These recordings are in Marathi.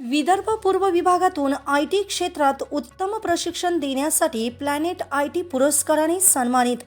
विदर्भ पूर्व विभागातून आय टी क्षेत्रात उत्तम प्रशिक्षण देण्यासाठी प्लॅनेट आय टी पुरस्काराने सन्मानित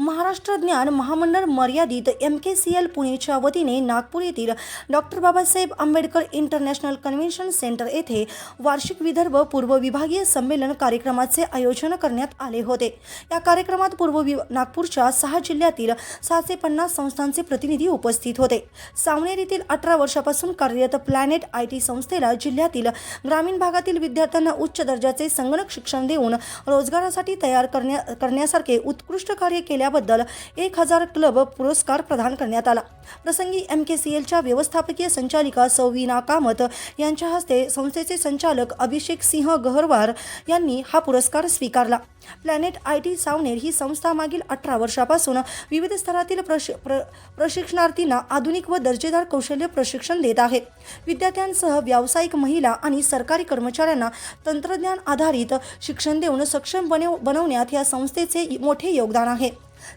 महाराष्ट्र ज्ञान महामंडळ मर्यादित एम के सी एल पुणेच्या वतीने नागपूर येथील doctor Babasaheb Ambedkar international convention centre येथे वार्षिक विदर्भ पूर्व विभागीय संमेलन कार्यक्रमाचे आयोजन करण्यात आले होते. या कार्यक्रमात पूर्व वि नागपूरच्या सहा जिल्ह्यातील सहाशे पन्नास संस्थांचे प्रतिनिधी उपस्थित होते. सावनेर येथील अठरा वर्षापासून कार्यरत प्लॅनेट आय टी संस्थेला जिल्ह्यातील ग्रामीण भागातील विद्यार्थ्यांना उच्च दर्जाचे संगणक शिक्षण देऊन रोजगारासाठी तयार करण्या करण्यासारखे उत्कृष्ट कार्य केल्या केल्याबद्दल एक हजार क्लब पुरस्कार प्रदान करण्यात आला. प्रसंगी एम के सी एलच्या व्यवस्थापकीय संचालिका सौवीना कामत यांच्या हस्ते संस्थेचे संचालक अभिषेक सिंह गहरवार यांनी हा पुरस्कार स्वीकारला. प्लॅनेट आय टी सावनेर ही संस्था मागील अठरा वर्षापासून विविध स्तरातील प्रश प्र प्रशिक्षणार्थींना आधुनिक व दर्जेदार कौशल्य प्रशिक्षण देत आहे. विद्यार्थ्यांसह व्यावसायिक महिला आणि सरकारी कर्मचाऱ्यांना तंत्रज्ञान आधारित शिक्षण देऊन सक्षम बनव बनवण्यात या संस्थेचे मोठे योगदान आहे.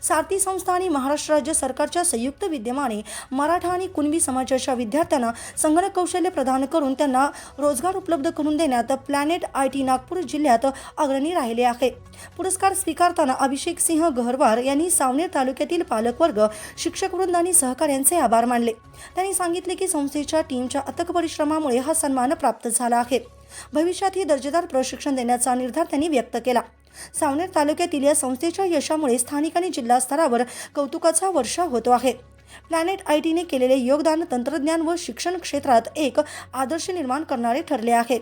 सारथी संस्था आणि महाराष्ट्र राज्य सरकारच्या संयुक्त विद्यमाने मराठा आणि कुणबी समाजाच्या विद्यार्थ्यांना संगणक कौशल्य प्रदान करून त्यांना रोजगार उपलब्ध करून देण्यात प्लॅनेट आय टी नागपूर जिल्ह्यात अग्रणी राहिले आहे. पुरस्कार स्वीकारताना अभिषेक सिंह गहरवार यांनी सावनेर तालुक्यातील पालकवर्ग शिक्षक वृंद आणि सहकाऱ्यांचे आभार मानले. त्यांनी सांगितले की संस्थेच्या टीमच्या अथक परिश्रमामुळे हा सन्मान प्राप्त झाला आहे. भविष्यात ही दर्जेदार प्रशिक्षण देण्याचा निर्धार त्यांनी व्यक्त केला. सावनेर तालुक्यातील या संस्थेच्या यशामुळे स्थानिक आणि जिल्हा स्तरावर कौतुकाचा वर्षा होतो आहे. प्लॅनेट आय टीने केलेले योगदान तंत्रज्ञान व शिक्षण क्षेत्रात एक आदर्श निर्माण करणारे ठरले आहे.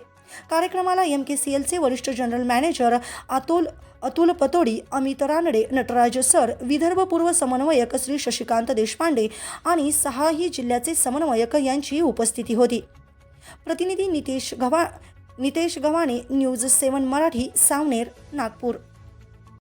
कार्यक्रमाला एम के सी एलचे वरिष्ठ general manager Atul Atul Patodi Amit Ranade Natraj sir Vidarbha पूर्व समन्वयक श्री शशिकांत देशपांडे आणि सहाही जिल्ह्याचे समन्वयक यांची उपस्थिती होती. प्रतिनिधी नितेश गव्हा नितेश गव्हाणे न्यूज सेवन मराठी सावनेर नागपूर.